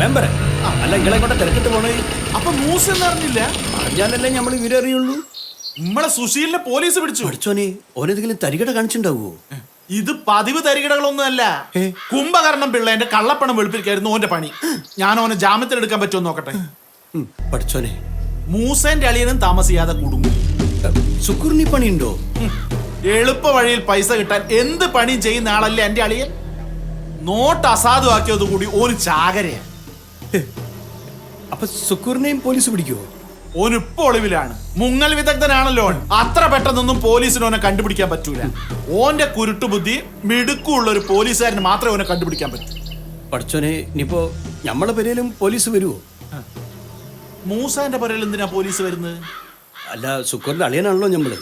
നിങ്ങളെ കൊണ്ട് തിരക്കിട്ട് പോണേ. അപ്പൊ മൂസ് എന്നറിഞ്ഞില്ല അറിഞ്ഞാലല്ലേ നമ്മൾ വിവരം അറിയുള്ളൂ. നമ്മളെ സുശീലിനെ പോലീസ് പിടിച്ചു. പഠിച്ചോനെ ഓനെന്തെങ്കിലും തരികട കാണിച്ചിണ്ടാവോ ഇത് പതിവ് തരികിടകളൊന്നും അല്ല കുംഭകർണം പിള്ളേന്റെ കള്ളപ്പണം വെളുപ്പിക്കായിരുന്നു ഓന്റെ പണി. ഞാൻ ഓനെ ജാമ്യത്തിലെടുക്കാൻ പറ്റുമോ നോക്കട്ടെ. പഠിച്ചോനെ. മൂസേന്റെ അളിയനും താമസിയാതെ കുടുങ്ങും. സുക്കുറിനി പണിയുണ്ടോ. എളുപ്പ വഴിയിൽ പൈസ കിട്ടാൻ എന്ത് പണി ചെയ്യുന്ന ആളല്ലേ എന്റെ അളിയൻ? നോട്ട് അസാധുവാക്കിയത് കൂടി ഒരു ചാകരയാ. അപ്പൊ സുക്കൂറിനെയും പോലീസ് പിടിക്കുവോ? ഓനിപ്പോ ഒളിവിലാണ് മുങ്ങൽ വിദഗ്ധനാണല്ലോ ഓൻ. അത്ര പെട്ടെന്നൊന്നും പോലീസിന് ഓനെ കണ്ടുപിടിക്കാൻ പറ്റൂല. ഓന്റെ കുരുട്ടുബുദ്ധി മിടുക്കുള്ള ഒരു പോലീസുകാരന് മാത്രമേ ഓനെ കണ്ടുപിടിക്കാൻ പറ്റൂ. പഠിച്ചോനെ ഇനിയിപ്പോ നമ്മളെ പേരേലും പോലീസ് വരുവോ? മൂസാന്റെ പുരയിൽ എന്തിനാ പോലീസ് വരുന്നത്? അല്ല സുക്കൂറിന്റെ അളിയനാണല്ലോ നമ്മൾ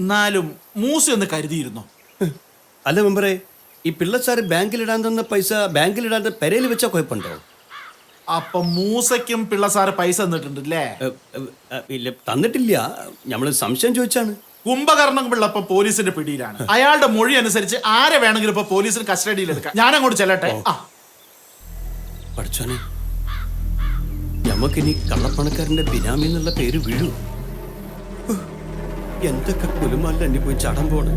എന്നാലും മൂസ ഒന്ന് കരുതിയിരുന്നോ? അല്ല മെമ്പറെ ഈ ബാങ്കിൽ ബാങ്കിലിടാൻ തന്ന പൈസ ബാങ്കിലിടാൻ പെരയിൽ വെച്ചാ കുഴപ്പമുണ്ടോ അപ്പൊ മൂസയ്ക്കും പിള്ളസാറ് പൈസ തന്നിട്ടുണ്ട് അല്ലേ ഇല്ല തന്നിട്ടില്ല. നമ്മൾ സംശയം ചോദിച്ചാണ്. കുംഭകർണം പിള്ള ഇപ്പൊ പോലീസിന്റെ പിടിയിലാണ്. അയാളുടെ മൊഴി അനുസരിച്ച് ആരെ വേണമെങ്കിലും ഇപ്പൊ പോലീസിന് കസ്റ്റഡിയിൽ എടുക്കാം. ഞാൻ അങ്ങോട്ട് ചെല്ലട്ടെ ആ. പഠിച്ചോനെ നമുക്കിനി കള്ളപ്പണക്കാരന്റെ ബിനാമി എന്നുള്ള പേര് വീഴൂ എന്തൊക്കെ കുലുമാലിൽ അന്യപോയി പോയി ചടം പോണ്.